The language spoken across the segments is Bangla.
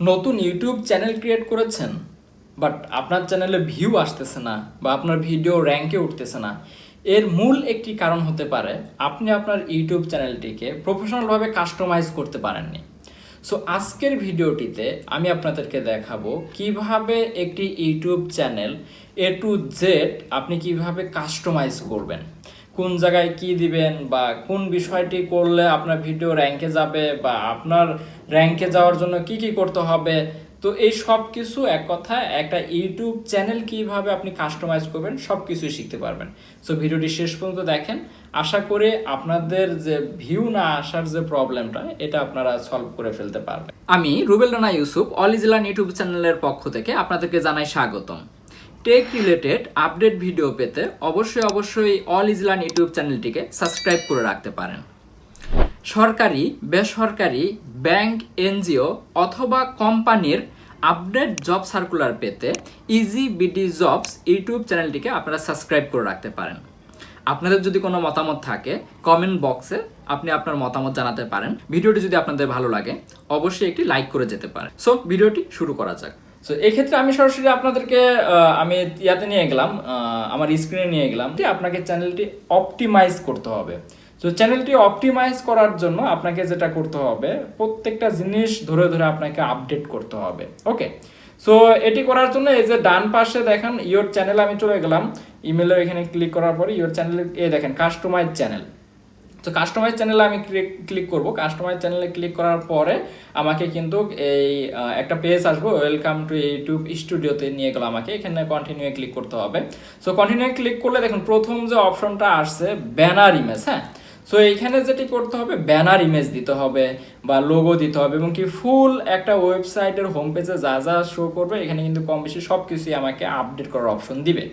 নতুন ইউটিউব চ্যানেল ক্রিয়েট করেছেন বাট আপনার চ্যানেলে ভিউ আসতেছে না বা আপনার ভিডিও র্যাঙ্কে উঠতেছে না, এর মূল একটি কারণ হতে পারে আপনি আপনার ইউটিউব চ্যানেলটিকে প্রফেশনালভাবে কাস্টমাইজ করতে পারেননি। সো আজকের ভিডিওটিতে আমি আপনাদেরকে দেখাবো কীভাবে একটি YouTube channel A to Z আপনি কীভাবে কাস্টমাইজ করবেন। কোন জায়গায় কি দিবেন বা কোন বিষয়টি করলে আপনার ভিডিও র্যাঙ্কে যাবে বা আপনার র্যাঙ্কে যাওয়ার জন্য কি কি করতে হবে? তো এই সব কিছু এক কথায় একটা ইউটিউব চ্যানেল কীভাবে আপনি কাস্টমাইজ করবেন সব কিছুই শিখতে পারবেন। সো ভিডিওটি শেষ পর্যন্ত দেখেন। আশা করি আপনাদের যে ভিউ না আসার যে প্রবলেমটা এটা আপনারা সলভ করে ফেলতে পারবেন। আমি রুবেল রানা ইউসুফ অলিজিলান ইউটিউব চ্যানেলের পক্ষ থেকে আপনাদেরকে জানাই স্বাগতম। টেক রিলেটেড আপডেট ভিডিও পেতে অবশ্যই অবশ্যই অল ইজলান ইউটিউব চ্যানেলটিকে সাবস্ক্রাইব করে রাখতে পারেন। সরকারি, বেসরকারি ব্যাংক এনজিও অথবা কোম্পানির আপডেট জব সার্কুলার পেতে ইজি বিডি জবস ইউটিউব চ্যানেলটিকে আপনারা সাবস্ক্রাইব করে রাখতে পারেন। আপনাদের যদি কোনো মতামত থাকে কমেন্ট বক্সে আপনি আপনার মতামত জানাতে পারেন। ভিডিওটি যদি আপনাদের ভালো লাগে, অবশ্যই একটি লাইক করে যেতে পারেন। সো ভিডিওটি শুরু করা যাক। সো এই ক্ষেত্রে আমি সরাসরি আপনাদেরকে আমি ইয়াতে নিয়ে গেলাম আমার স্ক্রিনে নিয়ে গেলাম যে আপনাকে চ্যানেলটি অপটিমাইজ করতে হবে। তো চ্যানেলটি অপটিমাইজ করার জন্য আপনাকে যেটা করতে হবে, প্রত্যেকটা জিনিস ধরে ধরে আপনাকে আপডেট করতে হবে। ওকে সো এটি করার জন্য এই যে ডান পাশে দেখেন ইয়োর চ্যানেল আমি চলে গেলাম। ইমেলের এখানে ক্লিক করার পরে ইয়োর চ্যানেল এ দেখেন কাস্টমাইজ চ্যানেল তো কাস্টমাইজ চ্যানেলে আমি ক্লিক করব। কাস্টমাইজ চ্যানেলে ক্লিক করার পরে আমাকে কিন্তু এই একটা পেজ আসবে। ওয়েলকাম টু ইউটিউব স্টুডিওতে নিয়ে গেল আমাকে। এখানে কন্টিনিউ ক্লিক করতে হবে। সো কন্টিনিউ ক্লিক করলে দেখুন, প্রথম যে অপশনটা আসছে ব্যানার ইমেজ হ্যাঁ? সো এইখানে যেটি করতে হবে ব্যানার ইমেজ দিতে হবে বা লোগো দিতে হবে এবং কি ফুল একটা ওয়েবসাইটের হোম পেজে যা যা শো করবে, এখানে কিন্তু কম বেশি সব কিছুই আমাকে আপডেট করার অপশন দিবে।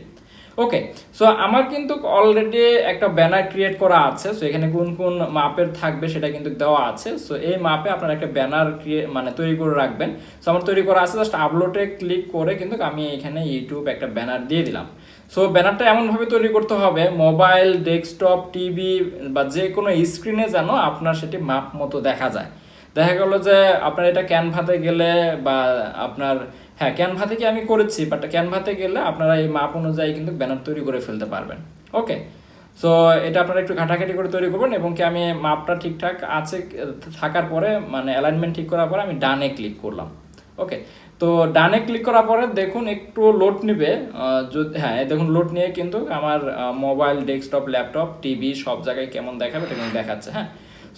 ওকে সো আমার কিন্তু অলরেডি একটা ব্যানার ক্রিয়েট করা আছে সো এখানে কোন কোন মাপের থাকবে সেটা কিন্তু দেওয়া আছে সো এই মাপে আপনারা একটা ব্যানার মানে তৈরি করে রাখবেন। সো আমার তৈরি করা আছে জাস্ট আপলোডে ক্লিক করে কিন্তু আমি এখানে ইউটিউব একটা ব্যানার দিয়ে দিলাম। সো ব্যানারটা এমনভাবে তৈরি করতে হবে মোবাইল ডেস্কটপ টিভি বা যে কোনো স্ক্রিনে যেন আপনার সেটি মাপ মতো দেখা যায়। দেখা গেল যে আপনার এটা ক্যানভাতে গেলে বা আপনার হ্যাঁ ক্যানভা থেকে আমি করেছি বাট ক্যানভাতে গেলে আপনারা এই মাপ অনুযায়ী কিন্তু ব্যানার তৈরি করে ফেলতে পারবেন। ওকে সো এটা আপনারা একটু ঘাটাঘাটি করে তৈরি করবেন এবং কি আমি মাপটা ঠিকঠাক আছে, থাকার পরে মানে অ্যালাইনমেন্ট ঠিক করার পরে আমি ডানে ক্লিক করলাম। ওকে তো ডানে ক্লিক করার পরে দেখুন একটু লোড নেবে। যদি হ্যাঁ দেখুন লোড নিয়ে কিন্তু আমার মোবাইল ডেস্কটপ ল্যাপটপ টিভি সব জায়গায় কেমন দেখাবে, এটা দেখাচ্ছে হ্যাঁ?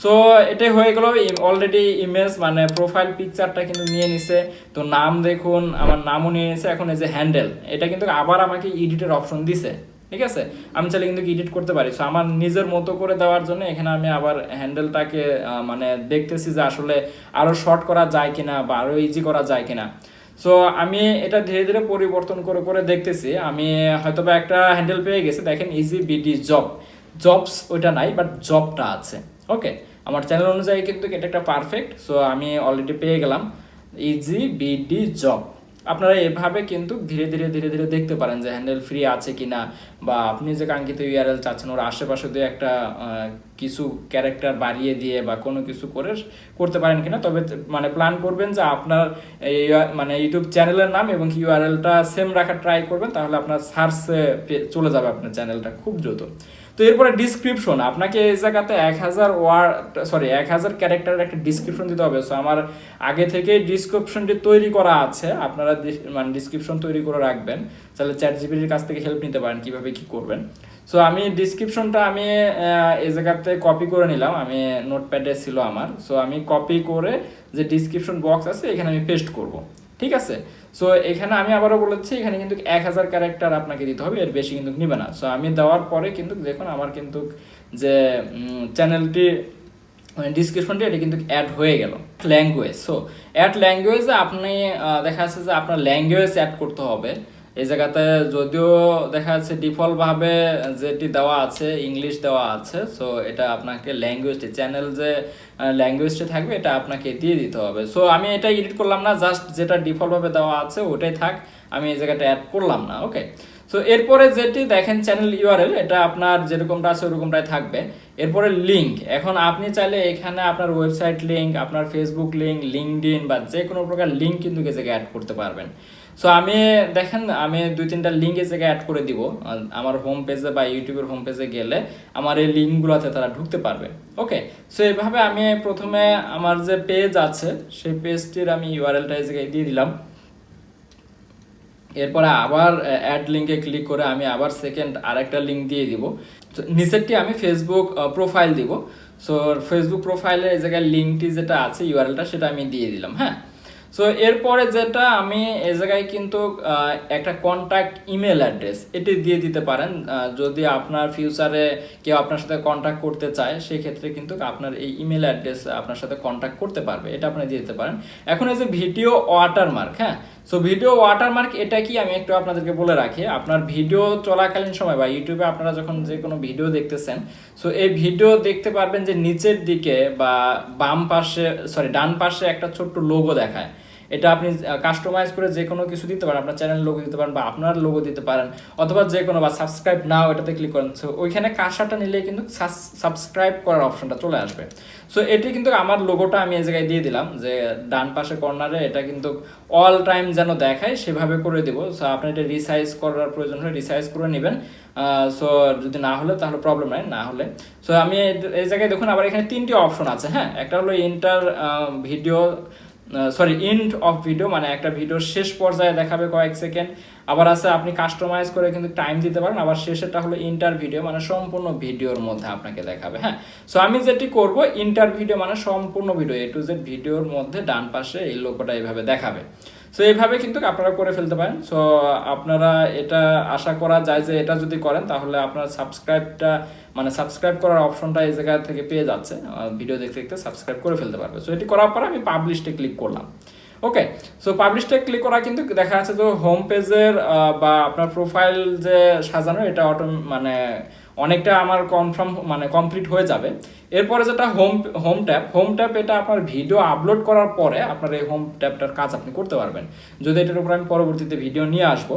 সো এটাই হয়ে গেল। অলরেডি ইমেজ মানে প্রোফাইল পিকচারটা কিন্তু নিয়ে নিছে। তো নাম দেখুন, আমার নামও নিয়ে নিছে। এখন এই যে হ্যান্ডেল এটা কিন্তু আবার আমাকে এডিটের অপশন দিছে। ঠিক আছে? আমি চাইলে কিন্তু এডিট করতে পারি। সো আমার নিজের মতো করে দেওয়ার জন্য এখানে আমি আবার হ্যান্ডেলটাকে মানে দেখতেছি যে আসলে আরও শর্ট করা যায় কিনা বা আরও ইজি করা যায় কিনা। সো আমি এটা ধীরে ধীরে পরিবর্তন করে করে দেখতেছি। আমি হয়তোবা একটা হ্যান্ডেল পেয়ে গেছি। দেখেন ইজি বিডি জব জবস ওইটা নাই বাট জবটা আছে। ওকে আমার চ্যানেল অনুযায়ী কিন্তু এটা একটা পারফেক্ট সো আমি অলরেডি পেয়ে গেলাম ইজি বিডি জব আপনারা এভাবে কিন্তু ধীরে ধীরে ধীরে ধীরে দেখতে পারেন যে হ্যান্ডেল ফ্রি আছে কিনা, বা আপনি যে কাঙ্ক্ষিত ইউআরএল চাচ্ছেন, ওর আশেপাশে দিয়ে একটা কিছু ক্যারেক্টার বাড়িয়ে দিয়ে বা কোনো কিছু করে করতে পারেন কিনা। তবে মানে প্ল্যান করবেন যে আপনার মানে ইউটিউব চ্যানেলের নাম এবং ইউআরএলটা সেম রাখার ট্রাই করবেন, তাহলে আপনার সার্চে চলে যাবে আপনার চ্যানেলটা খুব দ্রুত। তো এরপরে ডিসক্রিপশন আপনাকে এই জায়গাতে এক হাজার ওয়ার্ড সরি এক হাজার ক্যারেক্টারের একটা ডিসক্রিপশন দিতে হবে। সো আমার আগে থেকেই ডিসক্রিপশনটি তৈরি করা আছে, আপনারা মানে ডিসক্রিপশন তৈরি করে রাখবেন। তাহলে চ্যাট জিপিটির কাছ থেকে হেল্প নিতে পারেন কীভাবে কি করবেন। সো আমি ডিসক্রিপশনটা আমি এই জায়গাতে কপি করে নিলাম। আমি নোটপ্যাডে ছিল আমার। সো আমি কপি করে যে ডিসক্রিপশন বক্স আছে, এখানে আমি পেস্ট করব। ঠিক আছে? সো এখানে আমি আবারও বলেছি, এখানে কিন্তু এক হাজার ক্যারেক্টার আপনাকে দিতে হবে, এর বেশি কিন্তু নিবে না। সো আমি দেওয়ার পরে কিন্তু দেখুন আমার কিন্তু যে চ্যানেলটি ডিসক্রিপশনটি এটি কিন্তু অ্যাড হয়ে গেল। ল্যাঙ্গুয়েজ সো অ্যাড ল্যাঙ্গুয়েজে আপনি দেখা যাচ্ছে যে আপনার ল্যাঙ্গুয়েজ অ্যাড করতে হবে। এই জায়গাতে যদিও দেখা যাচ্ছে ডিফল্ট ভাবে যেটি দেওয়া আছে, ইংলিশ দেওয়া আছে সো এটা আপনাকে ল্যাঙ্গুয়েজটি চ্যানেল যে ল্যাঙ্গুয়েজটি থাকবে, এটা আপনাকে দিয়ে দিতে হবে। সো আমি এটা এডিট করলাম না জাস্ট যেটা ডিফল্ট ভাবে দেওয়া আছে, ওটাই থাক, আমি এই জায়গাটা অ্যাড করলাম না ওকে সো এরপরে যেটি, দেখেন চ্যানেল ইউআরএল এটা আপনার যেরকমটা আছে, ওরকমটাই থাকবে। এরপরে লিঙ্ক এখন আপনি চাইলে এখানে আপনার ওয়েবসাইট লিঙ্ক আপনার ফেসবুক লিঙ্ক লিঙ্কডিন বা যে কোনো প্রকার লিঙ্ক কিন্তু জায়গায় অ্যাড করতে পারবেন। সো আমি দেখেন, আমি দুই তিনটা লিঙ্ক এ জায়গায় অ্যাড করে দিব। আমার হোম পেজে বা ইউটিউবের হোম পেজে গেলে আমার এই লিঙ্কগুলোতে তারা ঢুকতে পারবে। ওকে সো এইভাবে আমি প্রথমে আমার যে পেজ আছে, সেই পেজটির আমি ইউআরএলটা এই জায়গায় দিয়ে দিলাম। এরপরে আবার অ্যাড লিঙ্কে ক্লিক করে আমি আবার সেকেন্ড আরেকটা লিঙ্ক দিয়ে দিব। নিচেরটি আমি ফেসবুক প্রোফাইল দিব। সো ফেসবুক প্রোফাইলে এই জায়গায় লিঙ্কটি যেটা আছে ইউআরএলটা সেটা আমি দিয়ে দিলাম হ্যাঁ? সো এরপরে যেটা আমি এ জায়গায় কিন্তু একটা কন্ট্যাক্ট ইমেল অ্যাড্রেস এটি দিয়ে দিতে পারেন যদি আপনার ফিউচারে কেউ আপনার সাথে কন্ট্যাক্ট করতে চায়, সেক্ষেত্রে কিন্তু আপনার এই ইমেল অ্যাড্রেস আপনার সাথে কন্ট্যাক্ট করতে পারবে, এটা আপনি দিয়ে দিতে পারেন। এখন এই যে ভিডিও ওয়াটারমার্ক হ্যাঁ? সো ভিডিও ওয়াটারমার্ক এটা কি? আমি একটু আপনাদেরকে বলে রাখি, আপনার ভিডিও চলাকালীন সময় বা ইউটিউবে আপনারা যখন যে কোনো ভিডিও দেখতেছেন সো এই ভিডিও দেখতে পারবেন যে নিচের দিকে বা বাম পাশে সরি ডান পাশে একটা ছোট্ট লোগো দেখায়। এটা আপনি কাস্টমাইজ করে যে কোনো কিছু দিতে পারেন, আপনার চ্যানেল লোগো দিতে পারেন বা আপনার লোগো দিতে পারেন, অথবা যে কোনো বা সাবস্ক্রাইব নাও এটাতে ক্লিক করেন। সো ওইখানে কাঁসাটা নিলে কিন্তু সাবস্ক্রাইব করার অপশনটা চলে আসবে। সো এটি কিন্তু আমার লোগোটা আমি এই জায়গায় দিয়ে দিলাম যে ডান পাশে কর্নারে এটা কিন্তু অল টাইম যেন দেখায়, সেভাবে করে দিব। সো আপনি এটা রিসাইজ করার প্রয়োজন হলে রিসাইজ করে নেবেন। সো যদি না হলে তাহলে প্রবলেম নাই, না হলে। সো আমি এই- জায়গায় দেখুন আবার এখানে তিনটি অপশন আছে হ্যাঁ? একটা হলো intro video sorry end of video মানে একটা ভিডিওর শেষ পর্যায়ে দেখাবে কয়েক সেকেন্ড আবার আছে, আপনি কাস্টমাইজ করে কিন্তু টাইম দিতে পারেন। আবার শেষেরটা হলো ইন্টার ভিডিও মানে সম্পূর্ণ ভিডিওর মধ্যে আপনাকে দেখাবে হ্যাঁ? সো আমি যেটি করব ইন্টার ভিডিও মানে সম্পূর্ণ ভিডিও এ টু জেড ভিডিওর মধ্যে ডান পাশে এই লোকটা এইভাবে দেখাবে। সো এইভাবে কিন্তু আপনারা করে ফেলতে পারেন। সো আপনারা এটা আশা করা যায় যে এটা যদি করেন, তাহলে আপনার সাবস্ক্রাইবটা মানে সাবস্ক্রাইব করার অপশনটা এই জায়গা থেকে পেয়ে যাচ্ছে। ভিডিও দেখতে দেখতে সাবস্ক্রাইব করে ফেলতে পারবে। সো এটি করার পরে আমি পাবলিশে ক্লিক করলাম। ওকে সো পাবলিশে ক্লিক করা কিন্তু দেখা যাচ্ছে যে হোম পেজের বা আপনার প্রোফাইল যে সাজানো, এটা অটো মানে অনেকটা আমার কনফার্ম মানে কমপ্লিট হয়ে যাবে। এরপরে যেটা home home tap home tap এটা আপনার ভিডিও আপলোড করার পরে আপনার এই হোম ট্যাপটার কাজ আপনি করতে পারবেন। যদি এটার উপর আমি পরবর্তীতে ভিডিও নিয়ে আসব।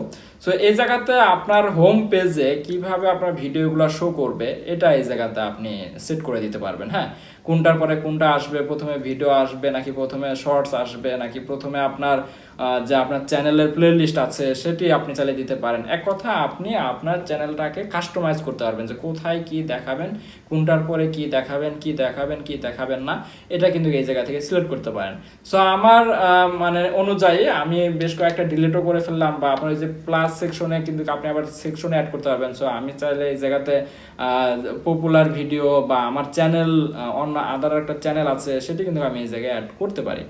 সো এই জায়গাতে আপনার হোম পেজে কীভাবে আপনার ভিডিওগুলো শো করবে, এটা এই জায়গাতে আপনি সেট করে দিতে পারবেন হ্যাঁ? কোনটার পরে কোনটা আসবে, প্রথমে ভিডিও আসবে নাকি প্রথমে শর্টস আসবে নাকি প্রথমে আপনার যে আপনার চ্যানেলের প্লে লিস্ট আছে সেটি আপনি চালিয়ে দিতে পারেন। এক কথা, আপনি আপনার চ্যানেলটাকে কাস্টমাইজ করতে পারবেন যে কোথায় কি দেখাবেন, কোনটার পরে কি দেখাবেন কি দেখাবেন কি দেখাবেন না, এটা কিন্তু এই জায়গা থেকে সিলেক্ট করতে পারেন। সো আমার মানে অনুযায়ী আমি বেশ কয়েকটা ডিলিটও করে ফেললাম বা আপনার যে প্লাস সেকশনে কিন্তু আপনি আবার সেকশনে অ্যাড করতে পারবেন। সো আমি চাইলে এই জায়গাতে পপুলার ভিডিও বা আমার চ্যানেল অন্য আদার একটা চ্যানেল আছে, সেটি কিন্তু আমি এই জায়গায় অ্যাড করতে পারি।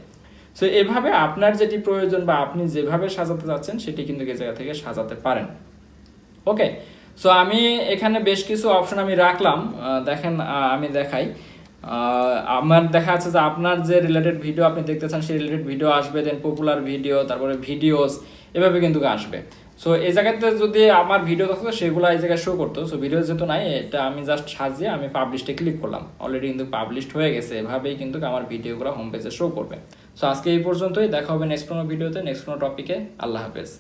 সো এভাবে আপনার যেটি প্রয়োজন বা আপনি যেভাবে সাজাতে যাচ্ছেন সেটি কিন্তু এই জায়গা থেকে সাজাতে পারেন। ওকে সো আমি এখানে বেশ কিছু অপশন আমি রাখলাম। দেখেন আমি দেখাই। আমার দেখা যাচ্ছে যে আপনার যে রিলেটেড ভিডিও আপনি দেখতে চান, সেই রিলেটেড ভিডিও আসবে দেন পপুলার ভিডিও তারপরে ভিডিওস এভাবে কিন্তু আসবে। সো এই জায়গাতে যদি আমার ভিডিও থাকতো, সেগুলো এই জায়গায় শো করতো। সো ভিডিও যেহেতু নাই, এটা আমি জাস্ট সাজিয়ে আমি পাবলিশে ক্লিক করলাম। অলরেডি কিন্তু পাবলিশড হয়ে গেছে। এভাবেই কিন্তু আমার ভিডিওগুলো হোম পেজে শো করবে। সো আজকে এই পর্যন্তই। দেখা হবে নেক্সট কোনো ভিডিওতে নেক্সট কোনো টপিকে আল্লাহ হাফেজ।